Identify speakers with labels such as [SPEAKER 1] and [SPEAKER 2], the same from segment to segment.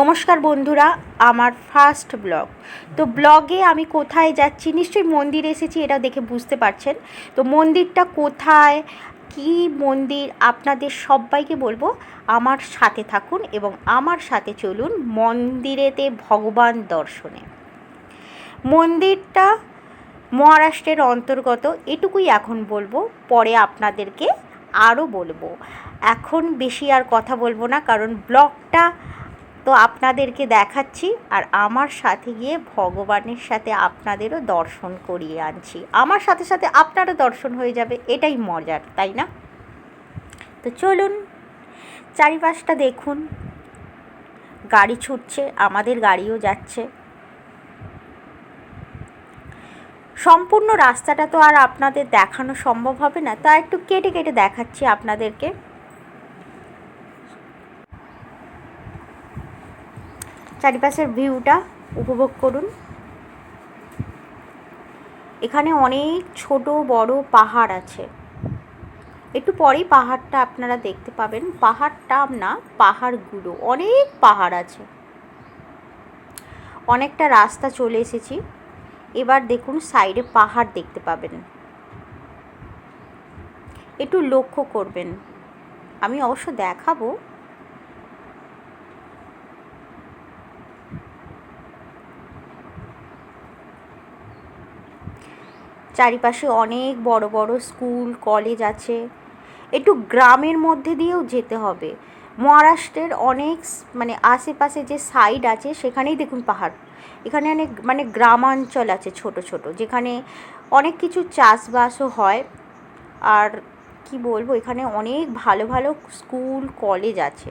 [SPEAKER 1] নমস্কার বন্ধুরা, আমার ফার্স্ট ব্লগ তো ব্লগে আমি কোথায় যাচ্ছি, নিশ্চয়ই মন্দির এসেছি, এটা দেখে বুঝতে পারছেন। তো মন্দিরটা কোথায়, কি মন্দির, আপনাদের সবাইকে বলব, আমার সাথে থাকুন এবং আমার সাথে চলুন মন্দিরেতে ভগবান দর্শনে। মন্দিরটা মহারাষ্ট্রের অন্তর্গত, এটুকুই এখন বলব, পরে আপনাদেরকে আরও বলব। এখন বেশি আর কথা বলব না, কারণ ব্লগটা তো আপনাদেরকে দেখাচ্ছি আর আমার সাথে গিয়ে ভগবানের সাথে আপনাদেরও দর্শন করিয়ে আনছি। আমার সাথে সাথে আপনারও দর্শন হয়ে যাবে, এটাই মজার, তাই না? তো চলুন, চারিপাশটা দেখুন। গাড়ি ছুটছে, আমাদের গাড়িও যাচ্ছে। সম্পূর্ণ রাস্তাটা তো আর আপনাদের দেখানো সম্ভব হবে না, তা একটু কেটে কেটে দেখাচ্ছি আপনাদেরকে। চারিপাশের ভিউটা উপভোগ করুন। এখানে অনেক ছোট, বড় পাহাড় আছে। একটু পরেই পাহাড়টা আপনারা দেখতে পাবেন। পাহাড়টা না, পাহাড়গুলো, অনেক পাহাড় আছে। অনেকটা রাস্তা চলে এসেছি। এবার দেখুন, সাইডে পাহাড় দেখতে পাবেন। একটু লক্ষ্য করবেন। আমি অবশ্য দেখাবো চারিপাশে অনেক বড় বড় স্কুল, কলেজ আছে। একটু গ্রামের মধ্যে দিয়েও যেতে হবে। মহারাষ্ট্রের অনেক মানে আশেপাশে যে সাইড আছে, সেখানেই দেখুন পাহাড়। এখানে অনেক মানে গ্রামাঞ্চল আছে ছোট ছোট, যেখানে অনেক কিছু চাষবাসও হয়। আর কি বলব, এখানে অনেক ভালো ভালো স্কুল, কলেজ আছে।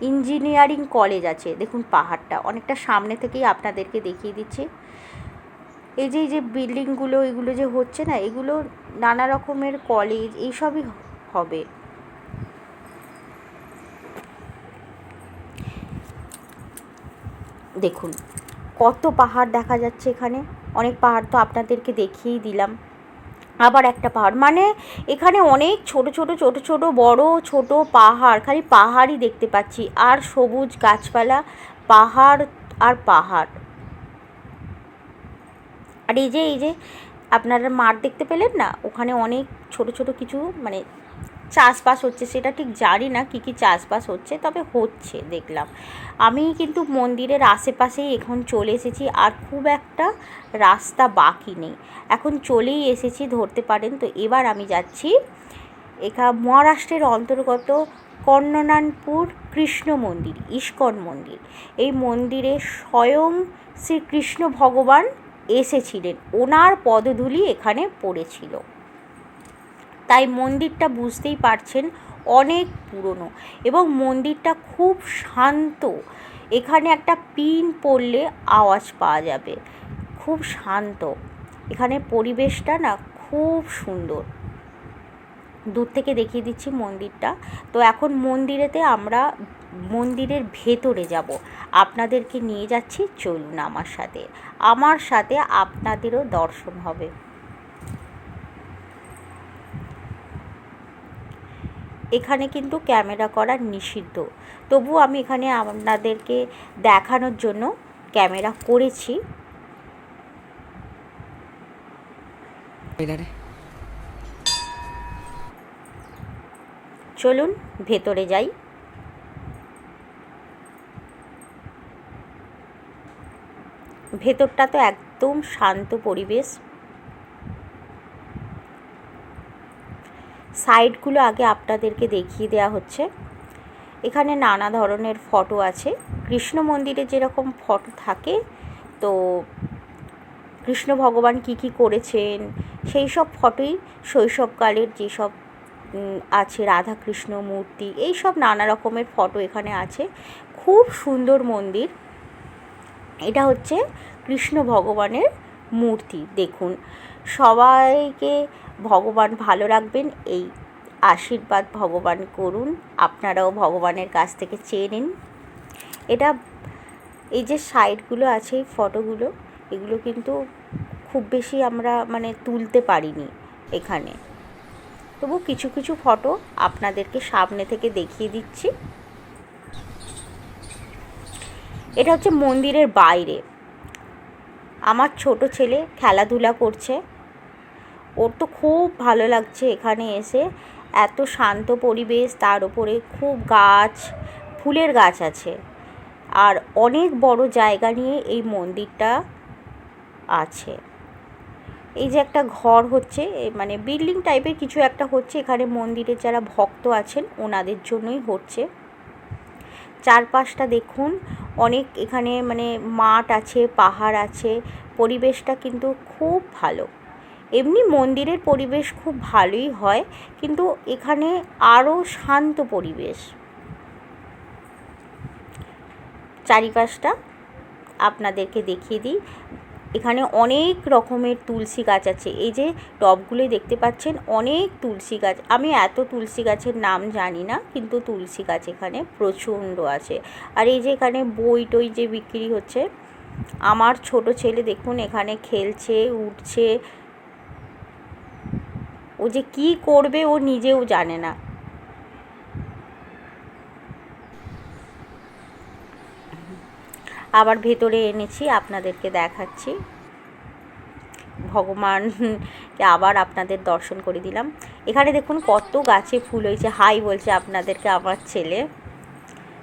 [SPEAKER 1] ইঞ্জিনিয়ারিং কলেজ আছে, দেখুন পাহাড়টা। অনেকটা সামনে থেকেই আপনাদেরকে দেখিয়ে দিচ্ছি। এই যে এই যে বিল্ডিংগুলো, এগুলো যে হচ্ছে না, এগুলো নানা রকমের কলেজ এইসবই হবে। দেখুন, কত পাহাড় দেখা যাচ্ছে এখানে। অনেক পাহাড় তো আপনাদেরকে দেখিয়েই দিলাম। আবার একটা পাহাড় মানে এখানে অনেক ছোট ছোট ছোট ছোট, বড়, ছোট পাহাড়, খালি পাহাড়ই দেখতে পাচ্ছি। আর সবুজ গাছপালা, পাহাড় আর পাহাড়। আর এই যে এই যে আপনারা মাঠ দেখতে পেলেন না? ওখানে অনেক ছোট ছোট কিছু মানে চাষবাস হচ্ছে। সেটা ঠিক জানি না কী কী চাষবাস হচ্ছে, তবে হচ্ছে দেখলাম। আমি কিন্তু মন্দিরের আশেপাশেই এখন চলে এসেছি আর খুব একটা রাস্তা বাকি নেই। এখন চলেই এসেছি ধরতে পারেন তো। এবার আমি যাচ্ছি এখা মহারাষ্ট্রের অন্তর্গত কর্ণনানপুর কৃষ্ণ মন্দির, ইস্কন মন্দির। এই মন্দিরে স্বয়ং শ্রীকৃষ্ণ ভগবান এসেছিলেন। ওনার পদধূলি এখানে পড়েছিল। তাই মন্দিরটা বুঝতেই পারছেন অনেক পুরনো এবং মন্দিরটা খুব শান্ত। এখানে একটা পিন পড়লে আওয়াজ পাওয়া যাবে। খুব শান্ত। এখানে পরিবেশটা না খুব সুন্দর। দূর থেকে দেখিয়ে দিচ্ছি মন্দিরটা। তো এখন মন্দিরেতে আমরা মন্দিরের ভেতরে যাব। আপনাদেরকে নিয়ে যাচ্ছি চলুন আমার সাথে। আমার সাথে আপনাদেরও দর্শন হবে। এখানে কিন্তু ক্যামেরা করা নিষিদ্ধ। তবু আমি এখানে আপনাদেরকে দেখানোর জন্য ক্যামেরা করেছি। চলুন ভেতরে যাই। ভেতরটা তো একদম শান্ত পরিবেশ। সাইডগুলো আগে আপনাদেরকে দেখিয়ে দেওয়া হচ্ছে। এখানে নানা ধরনের ফটো আছে। কৃষ্ণ মন্দিরে যেরকম ফটো থাকে, তো কৃষ্ণ ভগবান কি কি করেছেন, সেই সব ফটোই শৈশবকালের যেসব আছে রাধাকৃষ্ণ মূর্তি, এই সব নানা রকমের ফটো এখানে আছে। খুব সুন্দর মন্দির। এটা হচ্ছে কৃষ্ণ ভগবানের মূর্তি। দেখুন, সবাইকে ভগবান ভালো রাখবেন, এই আশীর্বাদ ভগবান করুন। আপনারাও ভগবানের কাছ থেকে চেয়ে নিন। এটা, এই যে সাইডগুলো আছে, এই ফটোগুলো, এগুলো কিন্তু খুব বেশি আমরা মানে তুলতে পারিনি এখানে। তবু কিছু কিছু ফটো আপনাদেরকে সামনে থেকে দেখিয়ে দিচ্ছি। এটা হচ্ছে মন্দিরের বাইরে। আমার ছোট ছেলে খেলাধুলা করছে। ওর তো খুব ভালো লাগছে এখানে এসে। এত শান্ত পরিবেশ, তার উপরে খুব গাছ, ফুলের গাছ আছে। আর অনেক বড় জায়গা নিয়ে এই মন্দিরটা আছে। এই যে একটা ঘর হচ্ছে মানে বিল্ডিং টাইপের কিছু একটা হচ্ছে। এখানে মন্দিরের যারা ভক্ত আছেন, ওনাদের জন্যই হচ্ছে। চারপাশটা দেখুন। অনেক এখানে মানে মাঠ আছে, পাহাড় আছে, পরিবেশটা কিন্তু খুব ভালো। এমনি মন্দিরের পরিবেশ খুব ভালোই হয়, কিন্তু এখানে আরও শান্ত পরিবেশ। চারিপাশটা আপনাদেরকে দেখিয়ে দিই। এখানে অনেক রকমের তুলসী গাছ আছে। এই যে টবগুলোই দেখতে পাচ্ছেন, অনেক তুলসী গাছ। আমি এত তুলসী গাছের নাম জানি না, কিন্তু তুলসী গাছ এখানে প্রচণ্ড আছে। আর এই যে এখানে বই টই যে বিক্রি হচ্ছে, আমার ছোট ছেলে দেখুন এখানে খেলছে, উঠছে। ও যে কি করবে ও নিজেও জানে না। আবার ভেতরে এনেছি, আপনাদেরকে দেখাচ্ছি। ভগবানকে আবার আপনাদের দর্শন করে দিলাম। এখানে দেখুন কত গাছে ফুল হয়েছে। হাই বলছে আপনাদেরকে, আমার ছেলে।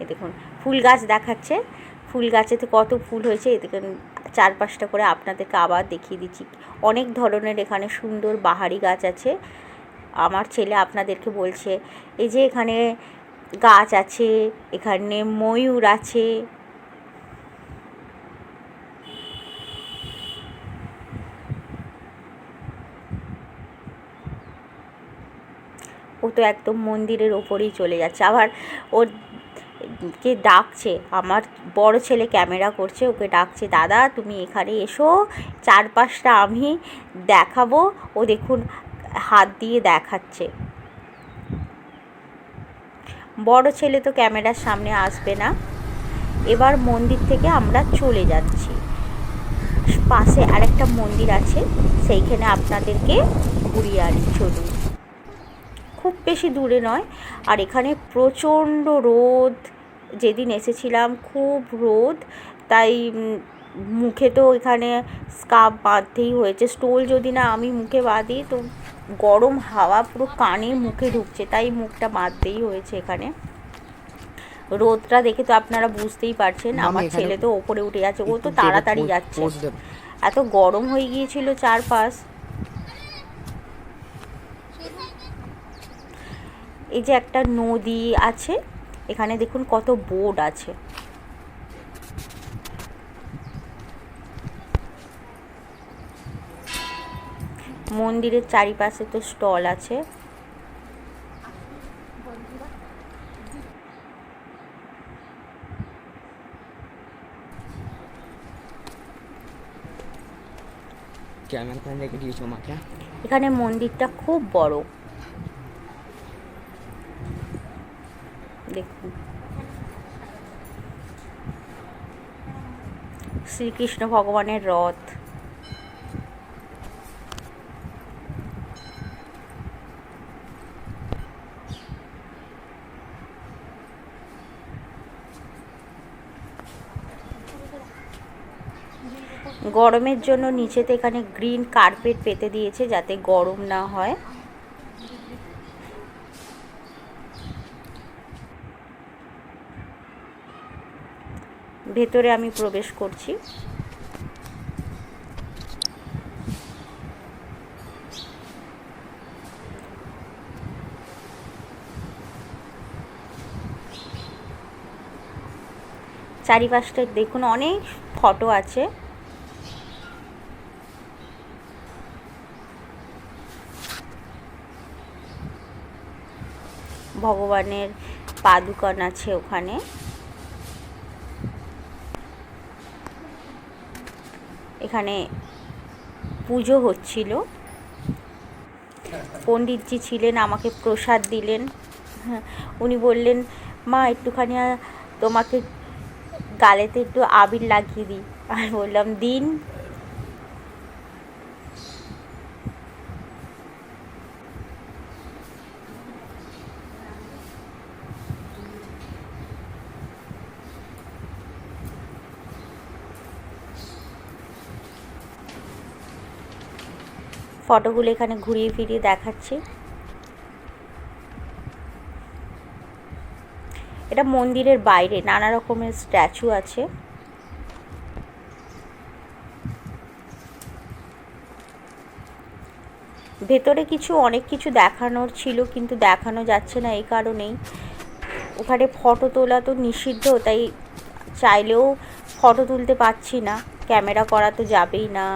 [SPEAKER 1] এ দেখুন, ফুল গাছ দেখাচ্ছে। ফুল গাছেতে কত ফুল হয়েছে। এ দেখুন চার পাঁচটা করে আপনাদেরকে আবার দেখিয়ে দিচ্ছি। অনেক ধরনের এখানে সুন্দর বাহারি গাছ আছে। আমার ছেলে আপনাদেরকে বলছে, এই যে এখানে গাছ আছে, এখানে ময়ূর আছে। ও তো একদম মন্দিরের ওপরেই চলে যাচ্ছে। আবার ওর কে ডাকছে, আমার বড় ছেলে ক্যামেরা করছে, ওকে ডাকছে, দাদা, তুমি এখানে এসো, চারপাশটা আমি দেখাবো। ও দেখুন, হাত দিয়ে দেখাচ্ছে। বড় ছেলে তো ক্যামেরার সামনে আসবে না। এবার মন্দির থেকে আমরা চলে যাচ্ছি। পাশে আরেকটা মন্দির আছে, সেইখানে আপনাদেরকে ঘুরিয়ে আনি, চলুন। খুব বেশি দূরে নয়। আর এখানে প্রচণ্ড রোদ। যেদিন এসেছিলাম খুব রোদ। তাই মুখে তো এখানে স্কার্ফ বাঁধতেই হয়েছে। স্টোল যদি না আমি মুখে বাঁধি তো গরম হাওয়া পুরো কানে মুখে ঢুকছে। তাই মুখটা বাঁধতেই হয়েছে এখানে। রোদটা দেখে তো আপনারা বুঝতেই পারছেন। আমার ছেলে তো ওপরে উঠে যাচ্ছে। ও তো তাড়াতাড়ি যাচ্ছে। এত গরম হয়ে গিয়েছিল চারপাশ। এই যে একটা নদী আছে এখানে দেখুন কত বোর্ড আছে। মন্দিরের চারিপাশে তো স্টল আছে। এখানে মন্দিরটা খুব বড়। দেখুন। শ্রীকৃষ্ণ ভগবানের রথ। গরমের জন্য নিচেতে এখানে গ্রিন কার্পেট পেতে দিয়েছে যাতে গরম না হয়। ভেতরে আমি প্রবেশ করছি। চারিপাশটা দেখুন অনেক ফটো আছে। ভগবানের পাদুকান আছে ওখানে। এখানে পুজো হচ্ছিল। পণ্ডিতজি ছিলেন, আমাকে প্রসাদ দিলেন। উনি বললেন, মা, একটুখানি তোমাকে গালেতে একটু আবির লাগিয়ে দিই। আমি বললাম, দিন ফটোগুলো এখানে ঘুরিয়ে ফিরিয়ে দেখাচ্ছি। এটা মন্দিরের বাইরে, নানা রকমের স্ট্যাচু আছে। ভেতরে কিছু, অনেক কিছু দেখানোর ছিল, কিন্তু দেখানো যাচ্ছে না এই কারণেই। ওখানে ফটো তোলা তো নিষিদ্ধ, তাই চাইলেও ফটো তুলতে পারছি না। ক্যামেরা করা তো যাবেই না।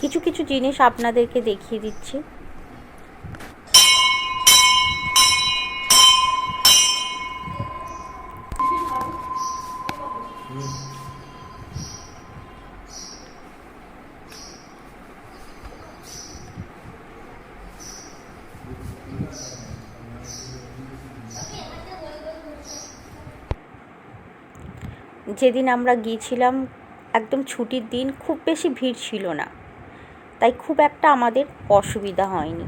[SPEAKER 1] কিছু কিছু জিনিস আপনাদেরকে দেখিয়ে দিচ্ছি। যেদিন আমরা গিয়েছিলাম, একদম ছুটির দিন, খুব বেশি ভিড় ছিল না। তাই খুব একটা আমাদের অসুবিধা হয়নি।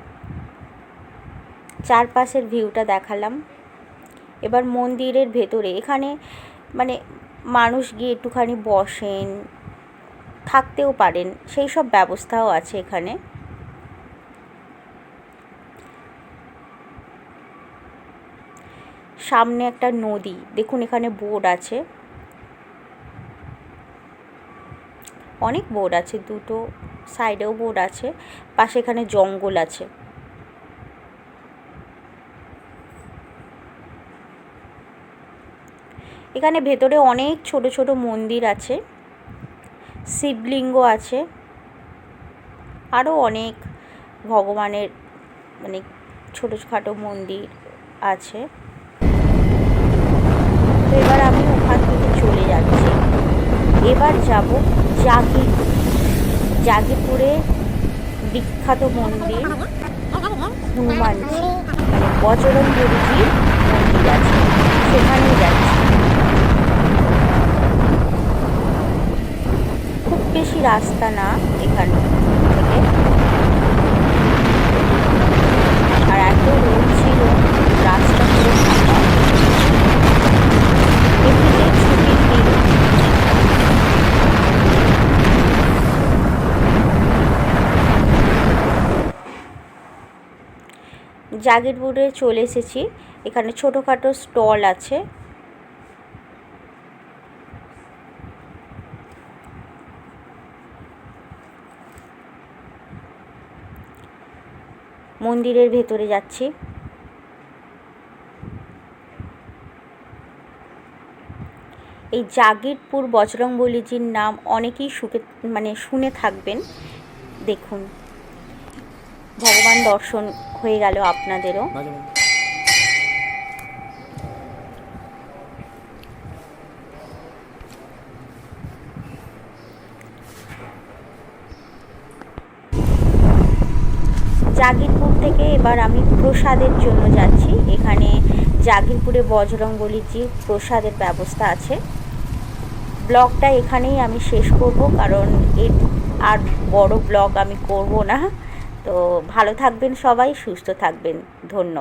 [SPEAKER 1] চারপাশের ভিউটা দেখালাম। এবার মন্দিরের ভেতরে, এখানে মানে মানুষ গিয়ে একটুখানি বসেন, থাকতেও পারেন, সেই সব ব্যবস্থাও আছে এখানে। সামনে একটা নদী, দেখুন এখানে বোর্ড আছে। অনেক বোর্ড আছে, দুটো সাইডেও বোর্ড আছে, পাশে এখানে জঙ্গল আছে। এখানে ভেতরে অনেক ছোট ছোট মন্দির আছে, শিবলিঙ্গ আছে আরও অনেক ভগবানের মানে ছোটোখাটো মন্দির আছে তো এবার আমি ওখান থেকে চলে যাচ্ছি এবার যাব জাগি, জাগিপুরে বিখ্যাত মন্দির হনুমানজি। মানে বজরং বলিজির মন্দির আছে সেখানে যাচ্ছি। খুব বেশি রাস্তা না এখান থেকে আর এত রোদ ছিল রাস্তা পুরো ফাঁকা এমনিতে ছুটির দিন জাগিরপুরে চলে এসেছি। এখানে ছোটোখাটো স্টল আছে। মন্দিরের ভেতরে যাচ্ছি। এই জাগিরপুর বজরংবলীজির নাম অনেকেই সুখে মানে শুনে থাকবেন। দেখুন। ভগবান দর্শন হয়ে গেল আপনাদেরও। জাগিরপুর থেকে এবার আমি প্রসাদের জন্য যাচ্ছি। এখানে জাগিরপুরে বজরংবলীজির প্রসাদের ব্যবস্থা আছে। ব্লগটা এখানেই আমি শেষ করব কারণ এর আর বড় ব্লগ আমি করব না। তো ভালো থাকবেন সবাই সুস্থ থাকবেন। ধন্যবাদ।